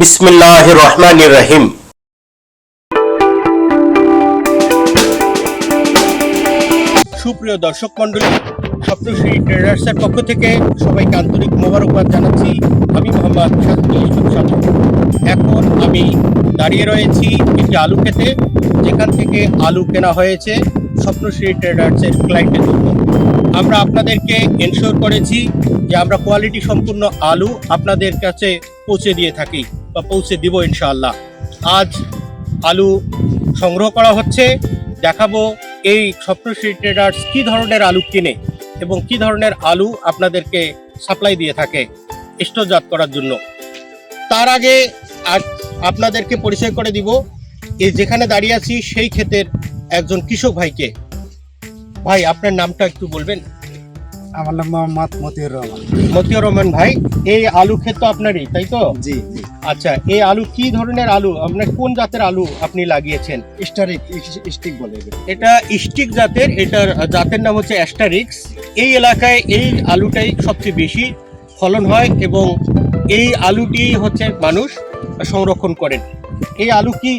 বিসমিল্লাহ রহমান রহিম। সুপ্রিয় দর্শক মন্ডলী স্বপ্নশ্রী ট্রেডার্সের পক্ষ থেকে সবাইকে আন্তরিক মোবারকবাদ জানাচ্ছি। আমি মোহাম্মদ শাহুল সাধু এখন আমি দাঁড়িয়ে রয়েছি একটি আলু খেতে, যেখান থেকে আলু কেনা হয়েছে স্বপ্নশ্রী ট্রেডার্সের ক্লায়েন্টের জন্য। আমরা আপনাদেরকে এনশোর করেছি যে আমরা কোয়ালিটি সম্পূর্ণ আলু আপনাদের কাছে পৌঁছে দিয়ে থাকি। পৌঁছে দিব ইনশাআল্লাহ। আজ আলু সংগ্রহ করা হচ্ছে। দেখাবো এই স্বপ্নশ্রী ট্রেডার্স কি ধরনের আলু কিনে এবং কি ধরনের আলু আপনাদেরকে সাপ্লাই দিয়ে থাকে স্টোরজাত করার জন্য। তার আগে আপনাদেরকে পরিচয় করে দিব। এই যেখানে দাঁড়িয়ে আছি সেই ক্ষেতের একজন কৃষক ভাইকে। ভাই, আপনার নামটা একটু বলবেন? আমার নাম মোহাম্মদ মতিউর রহমান। মতিউর রহমান ভাই এই আলু ক্ষেত আপনারই তাই তো? জি জি। আচ্ছা এই আলু কি ধরনের আলু? আপনার কোন জাতের আলু আপনি লাগিয়েছেন? স্টারিক স্টিক বলে এটা স্টিক জাতের এটার জাতের নাম হচ্ছে অ্যাস্টারিক্স। এই এলাকায় এই আলুটাই সবচেয়ে বেশি ফলন হয় এবং এই আলুটি হচ্ছে মানুষ সংরক্ষণ করেন। এই আলু কি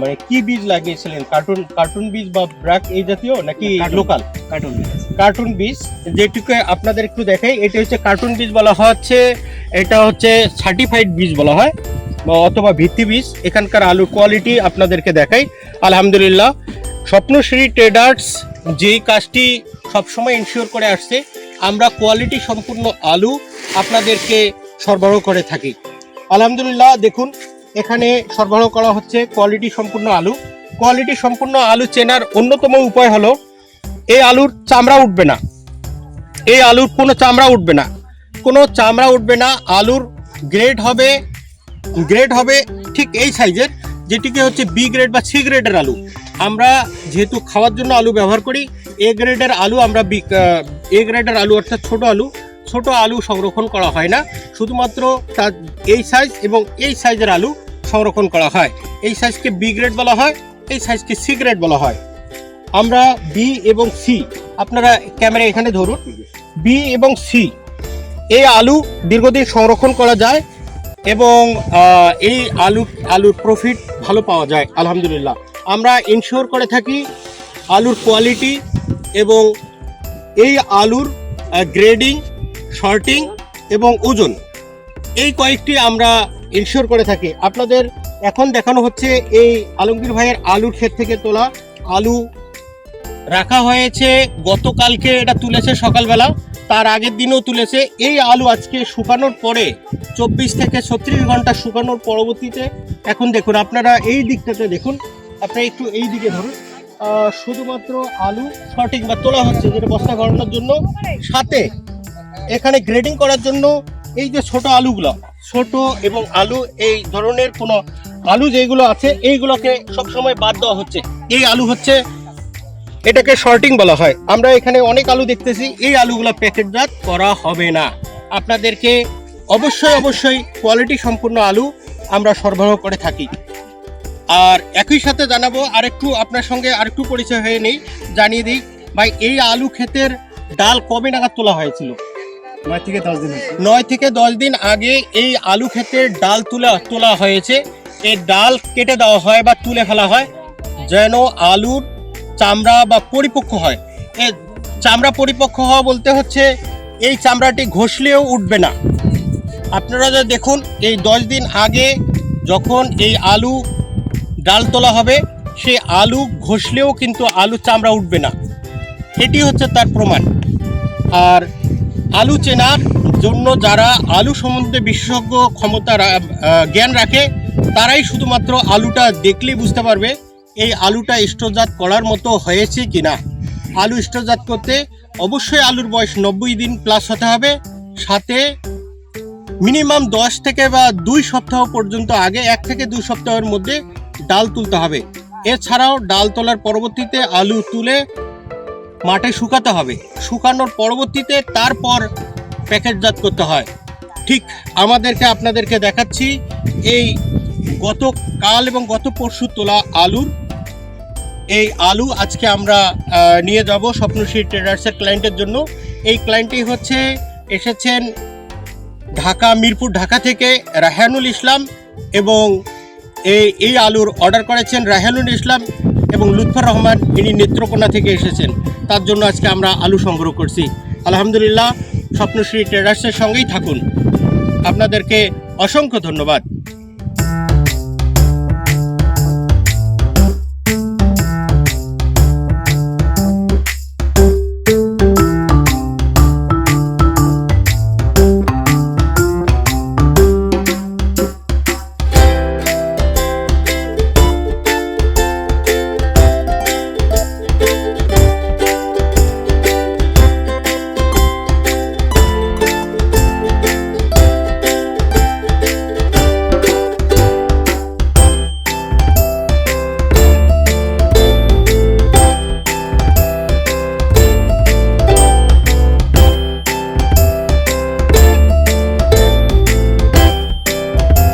মানে কি বীজ লাগিয়েছিলেন? কার্টুন কার্টুন বীজ বা ব্রাক এই জাতীয় নাকি লোকাল? কার্টুন কার্টুন বীজ যেটুকু আপনাদের একটু দেখাই এটা হচ্ছে কার্টুন বীজ বলা হচ্ছে এটা হচ্ছে সার্টিফাইড বীজ বলা হয় অথবা ভিত্তি বীজ। এখানকার আলুর কোয়ালিটি আপনাদেরকে দেখাই। আলহামদুলিল্লাহ স্বপ্নশ্রী ট্রেডার্স যেই কাজটি সবসময় ইনশিওর করে আসছে আমরা কোয়ালিটি সম্পূর্ণ আলু আপনাদেরকে সরবরাহ করে থাকি। আলহামদুলিল্লাহ দেখুন এখানে সরবরাহ করা হচ্ছে কোয়ালিটি সম্পূর্ণ আলু। কোয়ালিটি সম্পূর্ণ আলু চেনার অন্যতম উপায় হলো এই আলুর চামড়া উঠবে না। এই আলুর কোনো চামড়া উঠবে না। কোনো চামড়া উঠবে না, আলুর গ্রেড হবে গ্রেড হবে ঠিক এই সাইজের যেটিকে হচ্ছে বি গ্রেড বা সি গ্রেডের আলু। আমরা যেহেতু খাওয়ার জন্য আলু ব্যবহার করি এ গ্রেডের আলু আমরা বি এ গ্রেডের আলু অর্থাৎ ছোট আলু ছোট আলু সংরক্ষণ করা হয় না। শুধুমাত্র তার এই সাইজ এবং এই সাইজের আলু সংরক্ষণ করা হয়। এই সাইজকে বি গ্রেড বলা হয়, এই সাইজকে সি গ্রেড বলা হয়। আমরা বি এবং সি আপনারা ক্যামেরা এখানে ধরুন। বি এবং সি এই আলু দীর্ঘদিন সংরক্ষণ করা যায় এবং এই আলু, আলুর প্রফিট ভালো পাওয়া যায়, আলহামদুলিল্লাহ। আমরা ইনশিওর করে থাকি আলুর কোয়ালিটি এবং এই আলুর গ্রেডিং শর্টিং এবং ওজন। এই কয়েকটি আমরা ইনশিওর করে থাকি। আপনাদের এখন দেখানো হচ্ছে এই আলমগীর ভাইয়ের আলুর ক্ষেত থেকে তোলা আলু। রাখা হয়েছে, গতকালকে এটা তুলেছে সকালবেলা, তার আগের দিনও তুলেছে। এই আলু আজকে শুকানোর পরে, চব্বিশ থেকে ছত্রিশ ঘণ্টা শুকানোর পরবর্তীতে, এখন দেখুন, আপনারা এই দিকটাতে দেখুন, আপনারা একটু এই দিকে ধরুন। শুধুমাত্র আলু, শর্টিং বা তোলা হচ্ছে, যেটা বস্তা গড়ানোর জন্য। সাথে এখানে গ্রেডিং করার জন্য এই যে ছোট আলুগুলো, ছোট এবং আলু, এই ধরনের কোনো আলু যেগুলো আছে, এইগুলোকে সবসময় বাদ দেওয়া হচ্ছে। এই আলু হচ্ছে এটাকে শর্টিং বলা হয়। আমরা এখানে অনেক আলু দেখতেছি, এই আলুগুলো প্যাকেটজাত করা হবে না। আপনাদেরকে অবশ্যই অবশ্যই কোয়ালিটি সম্পূর্ণ আলু আমরা সরবরাহ করে থাকি। আর একই সাথে জানাব, আরেকটু আপনার সঙ্গে আরেকটু পরিচয় হয়ে নেই, জানিয়ে দিই, ভাই, এই আলু ক্ষেতের ডাল কবে নাগাদ তোলা হয়েছিল? নয় থেকে দশ দিন আগে। এই আলু ক্ষেতের ডাল তুলে তোলা হয়েছে। এই ডাল কেটে দেওয়া হয় বা তুলে ফেলা হয় যেন আলুর চামড়া বা পরিপক্ক হয়। এ চামড়া পরিপক্ক হওয়া বলতে হচ্ছে এই চামড়াটি ঘষলেও উঠবে না। আপনারা যে দেখুন, এই দশ দিন আগে যখন এই আলু ডাল তোলা হবে, সে আলু ঘষলেও কিন্তু আলু চামড়া উঠবে না। এটি হচ্ছে তার প্রমাণ। আর আলু চেনার জন্য যারা আলু সম্বন্ধে বিশেষজ্ঞ ক্ষমতা জ্ঞান রাখে, তারাই শুধুমাত্র আলুটা দেখলেই বুঝতে পারবে এই আলুটা স্টোরজাত করার মতো হয়েছে কিনা। আলু স্টোরজাত করতে অবশ্যই আলুর বয়স নব্বই দিন প্লাস হতে হবে। সাথে মিনিমাম দশ থেকে বা দুই সপ্তাহ পর্যন্ত আগে এক থেকে দুই সপ্তাহের মধ্যে ডাল তুলতে হবে। এছাড়াও ডাল তোলার পরবর্তীতে আলু তুলে মাঠে শুকাতে হবে। শুকানোর পরবর্তীতে তারপর প্যাকেটজাত করতে হয়। ঠিক আমাদেরকে আপনাদেরকে দেখাচ্ছি এই গত কাল এবং গত পরশু তোলা আলুর। এই আলু আজকে আমরা নিয়ে যাব স্বপ্নশ্রী ট্রেডার্সের ক্লায়েন্টের জন্য। এই ক্লায়েন্টটি হচ্ছে, এসেছেন ঢাকা, মিরপুর, ঢাকা থেকে রাহানুল ইসলাম এবং এই এই আলুর অর্ডার করেছেন রাহানুল ইসলাম। এবং লুৎফর রহমান, ইনি নেত্রকোনা থেকে এসেছেন। তার জন্য আজকে আমরা আলু সংগ্রহ করছি। আলহামদুলিল্লাহ, স্বপ্নশ্রী ট্রেডার্সের সঙ্গেই থাকুন। আপনাদেরকে অসংখ্য ধন্যবাদ।